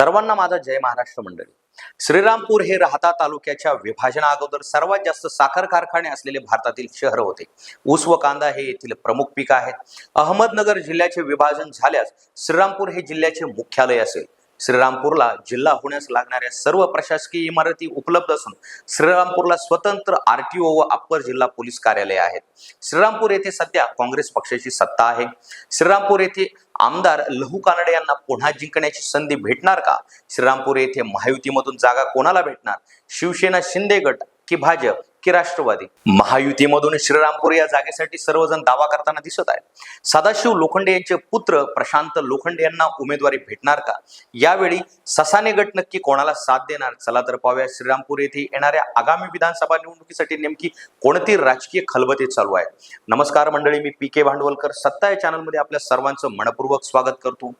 सर्वांना माझा जय महाराष्ट्र मंडळी. श्रीरामपूर हे राहता तालुक्याच्या विभाजना अगोदर सर्वात जास्त साखर कारखाने असलेले भारतातील शहर होते. ऊस व कांदा हे येथील प्रमुख पीक आहेत. अहमदनगर जिल्ह्याचे विभाजन झाल्यास श्रीरामपूर हे जिल्ह्याचे मुख्यालय असेल. श्रीरामपूरला जिल्हा होण्यास लागणाऱ्या सर्व प्रशासकीय इमारती उपलब्ध असून श्रीरामपूरला स्वतंत्र आरटीओ व अप्पर जिल्हा पोलीस कार्यालय आहेत. श्रीरामपूर येथे सध्या काँग्रेस पक्षाची सत्ता आहे. श्रीरामपूर येथे आमदार लहू कानडे यांना पुन्हा जिंकण्याची संधी भेटणार का? श्रीरामपूर येथे महायुतीमधून जागा कोणाला भेटणार? शिवसेना शिंदे गट की भाजप? की राष्ट्रवादी. महायुतीमधून श्रीरामपूर या जागेसाठी सर्वजण दावा करताना दिसत आहेत. सदाशिव लोखंडे यांचे पुत्र प्रशांत लोखंडे यांना उमेदवारी भेटणार का? यावेळी ससाने गट नक्की कोणाला साथ देणार? चला तर पाहूया श्रीरामपूर येथे येणाऱ्या आगामी विधानसभा निवडणुकीसाठी नेमकी कोणती राजकीय खलबते चालू आहे नमस्कार मंडळी मी पी के भांडवलकर सत्ता या चॅनलमध्ये आपल्या सर्वांचं मनपूर्वक स्वागत करतो.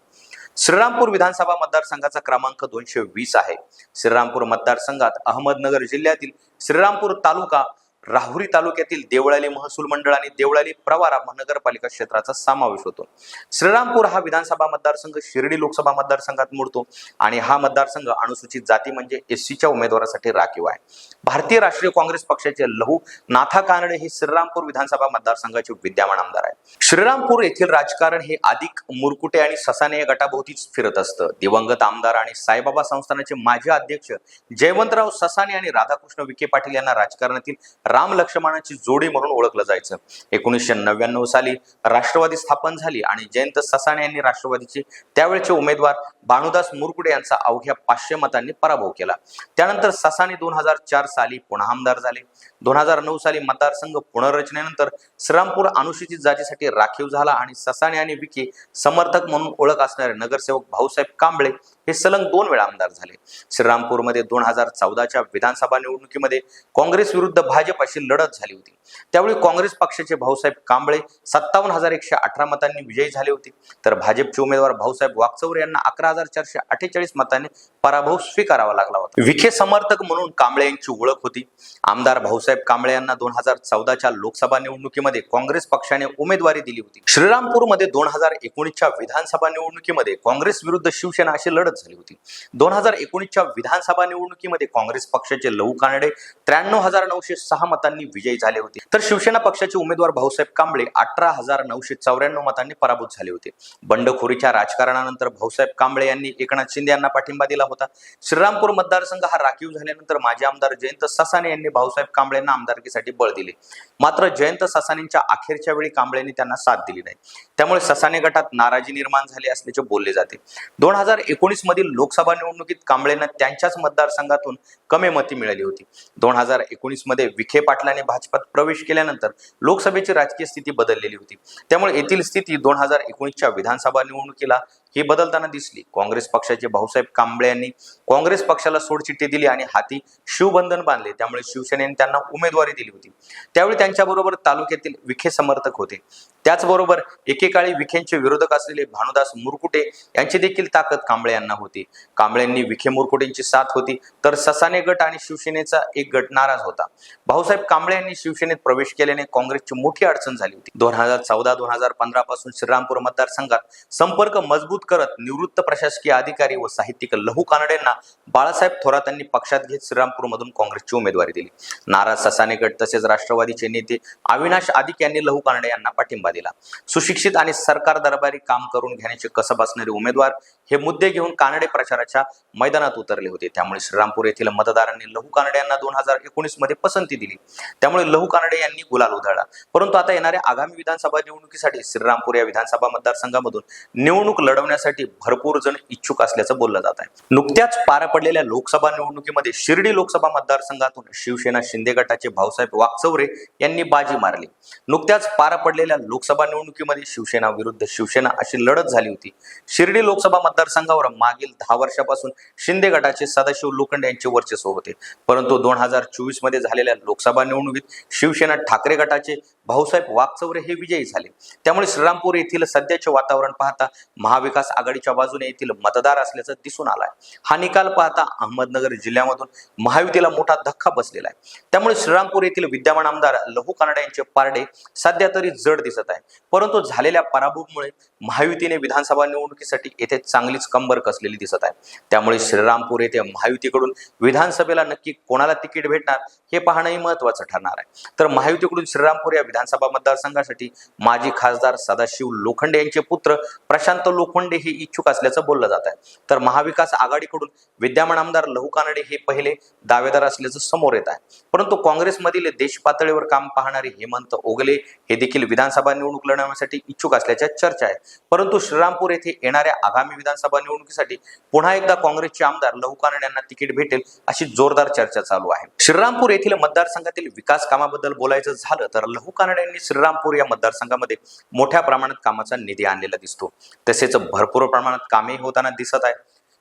श्रीरामपूर विधानसभा मतदारसंघाचा क्रमांक दोनशे वीस आहे. श्रीरामपूर मतदारसंघात अहमदनगर जिल्ह्यातील श्रीरामपूर तालुका राहुरी तालुक्यातील देवळाली महसूल मंडळ आणि देवळाली प्रवारा महानगरपालिका क्षेत्राचा समावेश होतो. श्रीरामपूर हा विधानसभा मतदारसंघ शिर्डी लोकसभा मतदारसंघात मोडतो आणि हा मतदारसंघ अनुसूचित जाती म्हणजे एस सीच्या उमेदवारासाठी राखीव आहे. भारतीय राष्ट्रीय काँग्रेस पक्षाचे लहू नाथा कानडे हे श्रीरामपूर विधानसभा मतदारसंघाचे विद्यमान आमदार आहेत. श्रीरामपूर येथील राजकारण हे अधिक मुरकुटे आणि ससाने या गटाभोवतीच फिरत असतं. दिवंगत आमदार आणि साईबाबा संस्थानाचे माजी अध्यक्ष जयवंतराव ससाने आणि राधाकृष्ण विखे पाटील यांना राजकारणातील राम लक्ष्मणाची जोडी म्हणून ओळखलं जायचं. एकोणीसशे नव्याण्णव साली राष्ट्रवादी स्थापन झाली आणि जयंत ससाणे यांनी राष्ट्रवादीचे त्यावेळचे उमेदवार भानुदास मुरकुटे यांचा अवघ्या पाचशे मतांनी पराभव केला. त्यानंतर ससाणे दोन हजार चार साली पुन्हा आमदार झाले. दोन हजार नऊ साली मतदारसंघ पुनर्रचनेनंतर श्रीरामपूर अनुसूचित जातीसाठी राखीव झाला आणि ससाणे आणि विखे समर्थक म्हणून ओळख असणारे नगरसेवक भाऊसाहेब कांबळे हे सलग दोन वेळा आमदार झाले. श्रीरामपूरमध्ये दोन हजार चौदाच्या विधानसभा निवडणुकीमध्ये काँग्रेस विरुद्ध भाजप अशी लढत झाली होती. त्यावेळी काँग्रेस पक्षाचे भाऊसाहेब कांबळे सत्तावन्न हजार एकशे अठरा मतांनी विजयी झाले होते. तर भाजपचे उमेदवार भाऊसाहेब वागचौरे यांना अकरा हजार चारशे अठ्ठेचाळीस मतांनी पराभव स्वीकारावा लागला होता. विखे समर्थक म्हणून कांबळे यांची ओळख होती. आमदार भाऊसाहेब कांबळे यांना दोन हजार चौदाच्या लोकसभा निवडणुकीमध्ये काँग्रेस पक्षाने उमेदवारी दिली होती. श्रीरामपूरमध्ये दोन हजार एकोणीसच्या विधानसभा निवडणुकीमध्ये काँग्रेस विरुद्ध शिवसेना अशी लढत झाली होती. दोन हजार एकोणीसच्या विधानसभा निवडणुकीमध्ये काँग्रेस पक्षाचे लहू कानडे त्र्याण्णव हजार नऊशे सहा मतांनी विजयी झाले होते. तर शिवसेना पक्षाचे उमेदवार भाऊसाहेब कांबळे अठरा हजार नऊशे चौऱ्याण्णव मतांनी पराभूत झाले होते. बंडखोरीच्या राजकारणानंतर भाऊसाहेब कांबळे यांनी एकनाथ शिंदे यांना पाठिंबा दिला होता. श्रीरामपूर मतदारसंघ हा राखीव झाल्यानंतर माजी आमदार जयंत ससाने यांनी भाऊसाहेब कांबळेंना आमदारकीसाठी बळ दिले. मात्र जयंत ससानेंच्या अखेरच्या वेळी कांबळेंनी त्यांना साथ दिली नाही. त्यामुळे ससाने गटात नाराजी निर्माण झाली असल्याचे बोलले जाते. दोन हजार एकोणीस मधील लोकसभा निवडणुकीत कांबळेंना त्यांच्याच मतदारसंघातून कमी मती मिळाली होती. दोन हजार एकोणीसमध्ये विखे पाटलाने भाजपात प्रवेश केल्यानंतर लोकसभेची राजकीय स्थिती बदललेली होती. त्यामुळे येथील स्थिती दोन हजार एकोणीसच्या विधानसभा निवडणुकीला ही बदलताना दिसली. काँग्रेस पक्षाचे भाऊसाहेब कांबळे यांनी काँग्रेस पक्षाला सोडचिठ्ठी दिली आणि हाती शिवबंधन बांधले. त्यामुळे शिवसेनेने त्यांना उमेदवारी दिली होती. त्यावेळी त्यांच्याबरोबर तालुक्यातील विखे समर्थक होते. त्याचबरोबर एकेकाळी विखेंचे विरोधक असलेले भानुदास मुरकुटे यांची देखील ताकद कांबळे यांना होती. कांबळेंनी विखे मुरकुटेंची साथ होती तर ससाने गट आणि शिवसेनेचा एक गट नाराज होता. भाऊसाहेब कांबळे यांनी शिवसेनेत प्रवेश केल्याने काँग्रेसची मोठी अडचण झाली होती. दोन हजार चौदा दोन हजार पंधरा पासून श्रीरामपूर मतदारसंघात संपर्क मजबूत करत निवृत्त प्रशासकीय अधिकारी व साहित्यिक लहू कानडेंना बाळासाहेब थोरातांनी पक्षात घेत श्रीरामपूरमधून काँग्रेसची उमेदवारी दिली. नाराज ससानेगड तसेच राष्ट्रवादीचे नेते अविनाश आदिक यांनी लहू कानडे यांना पाठिंबा दिला. सुशिक्षित आणि सरकार दरबारी काम करून घेण्याचे कसब असणारे उमेदवार हे मुद्दे घेऊन कानडे प्रचाराच्या मैदानात उतरले होते. त्यामुळे श्रीरामपूर येथील मतदारांनी लहू कानडे यांना दोन हजार एकोणीसमध्ये पसंती दिली. त्यामुळे लहू कानडे यांनी गुलाल उधळला. परंतु आता येणाऱ्या आगामी विधानसभा निवडणुकीसाठी श्रीरामपूर या विधानसभा मतदारसंघामधून निवडणूक लढवण्यासाठी भरपूर जण इच्छुक असल्याचं बोललं जात आहे. नुकत्याच पार पडलेल्या लोकसभा निवडणुकीमध्ये शिर्डी लोकसभा मतदारसंघातून शिवसेना शिंदे गटाचे भाऊसाहेब वाकचौरे यांनी बाजी मारली. नुकत्याच पार पडलेल्या लोकसभा निवडणुकीमध्ये शिवसेना विरुद्ध शिवसेना अशी लढत झाली होती. शिर्डी लोकसभा मतदारसंघावर मागील दहा वर्षापासून शिंदे गटाचे सदाशिव लोखंडे यांचे वर्चस्व होते. परंतु दोन हजार चोवीसमध्ये झालेल्या लोकसभा निवडणुकीत शिवसेना ठाकरे गटाचे भाऊसाहेब वाकचौरे हे विजयी झाले. त्यामुळे श्रीरामपूर येथील सध्याचे वातावरण पाहता महाविकास आघाडीच्या बाजूने येथील मतदार असल्याचं दिसून आलाय. हा निकाल पाहता अहमदनगर जिल्ह्यामधून महायुतीला मोठा धक्का बसलेला आहे. त्यामुळे श्रीरामपूर येथील विद्यमान आमदार लहू कानडे यांचे पारडे सध्या तरी जड दिसत आहे परंतु झालेल्या पराभवामुळे महायुतीने विधानसभा निवडणुकीसाठी येथे चांगलीच कंबर कसलेली दिसत आहे. त्यामुळे श्रीरामपूर येथे महायुतीकडून विधानसभेला नक्की कोणाला तिकीट भेटणार हे पाहणंही महत्वाचं ठरणार आहे. तर महायुतीकडून श्रीरामपूर या विधानसभा मतदारसंघासाठी माजी खासदार सदाशिव लोखंडे यांचे पुत्र प्रशांत लोखंडे हे इच्छुक असल्याचं बोललं जात आहे. तर महाविकास आघाडीकडून विद्यमान आमदार लहू कानडे हे पहिले दावेदार असल्याचं समोर येत आहे. परंतु काँग्रेसमधील देश पातळीवर काम पाहणारे हेमंत ओगले हे देखील विधानसभा निवडणूक लढवण्यासाठी इच्छुक असल्याच्या चर्चा आहे. परंतु श्रीरामपूर येथे येणाऱ्या आगामी विधान विधानसभा निवडणुकीसाठी पुन्हा एकदा काँग्रेसचे आमदार लहू कानडे यांना तिकीट भेटेल अशी जोरदार चर्चा चालू आहे. श्रीरामपूर येथील मतदारसंघातील विकास कामाबद्दल बोलायचं झालं तर लहू कानडे यांनी श्रीरामपूर या मतदारसंघामध्ये मोठ्या प्रमाणात कामाचा निधी आणलेला दिसतो. तसेच भरपूर प्रमाणात कामे होताना दिसत आहे.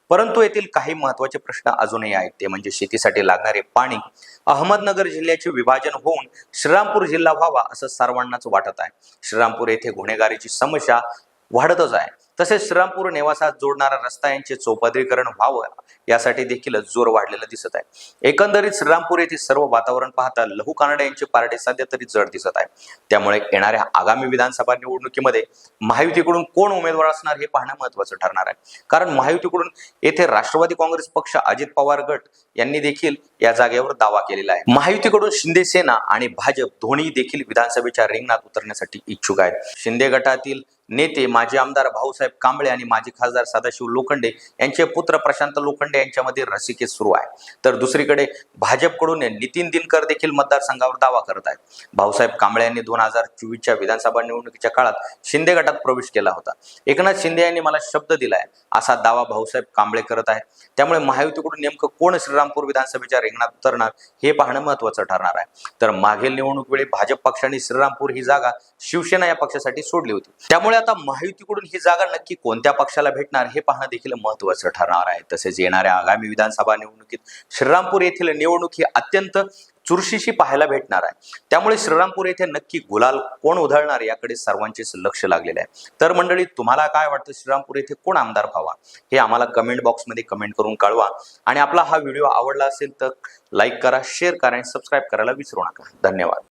परंतु येथील काही महत्त्वाचे प्रश्न अजूनही आहेत. ते म्हणजे शेतीसाठी लागणारे पाणी अहमदनगर जिल्ह्याचे विभाजन होऊन श्रीरामपूर जिल्हा व्हावा असं सर्वांनाच वाटत आहे. श्रीरामपूर येथे गुन्हेगारीची समस्या वाढतच आहे. तसेच श्रीरामपूर नेवासात जोडणारा रस्ता यांचे चौपदरीकरण व्हावं यासाठी देखील जोर वाढलेला दिसत आहे. एकंदरीत श्रीरामपूर येथे सर्व वातावरण पाहता लहू कानडे यांचे पार्टी सध्या तरी जड दिसत आहे. त्यामुळे येणाऱ्या आगामी विधानसभा निवडणुकीमध्ये महायुतीकडून कोण उमेदवार असणार हे पाहणं महत्वाचं ठरणार आहे. कारण महायुतीकडून येथे राष्ट्रवादी काँग्रेस पक्ष अजित पवार गट यांनी देखील या जागेवर दावा केलेला आहे. महायुतीकडून शिंदे सेना आणि भाजप दोन्ही देखील विधानसभेच्या रिंगणात उतरण्यासाठी इच्छुक आहेत. शिंदे गटातील नेते माजी आमदार भाऊसाहेब कांबळे आणि माजी खासदार सदाशिव लोखंडे यांचे पुत्र प्रशांत लोखंडे यांच्यामध्ये रसिकेत सुरू आहे. तर दुसरीकडे भाजपकडून नितीन दिनकर देखील मतदारसंघावर दावा करत आहेत. भाऊसाहेब कांबळे यांनी दोन हजार चोवीसच्या विधानसभा निवडणुकीच्या काळात शिंदे गटात प्रवेश केला होता. एकनाथ शिंदे यांनी मला शब्द दिलाय असा दावा भाऊसाहेब कांबळे करत आहेत. त्यामुळे महायुतीकडून नेमकं कोण श्रीरामपूर विधानसभेच्या रिंगणात उतरणार हे पाहणं महत्वाचं ठरणार आहे. तर मागील निवडणूक वेळी भाजप पक्षाने श्रीरामपूर ही जागा शिवसेना या पक्षासाठी सोडली होती. त्यामुळे आता महायुतीकडून ही जागा नक्की कोणत्या पक्षाला भेटणार हे पाहणं देखील महत्वाचं ठरणार आहे. तसेच येणाऱ्या आगामी विधानसभा निवडणुकीत श्रीरामपूर येथील निवडणूक ही अत्यंत चुरशीशी पाहायला भेटणार आहे. त्यामुळे श्रीरामपूर येथे नक्की गुलाल कोण उधळणार याकडे सर्वांचेच लक्ष लागलेले आहे. तर मंडळी तुम्हाला काय वाटतं? श्रीरामपूर येथे कोण आमदार व्हावा? हे आम्हाला कमेंट बॉक्समध्ये कमेंट करून कळवा. आणि आपला हा व्हिडिओ आवडला असेल तर लाईक करा शेअर करा आणि सबस्क्राईब करायला विसरू नका. धन्यवाद.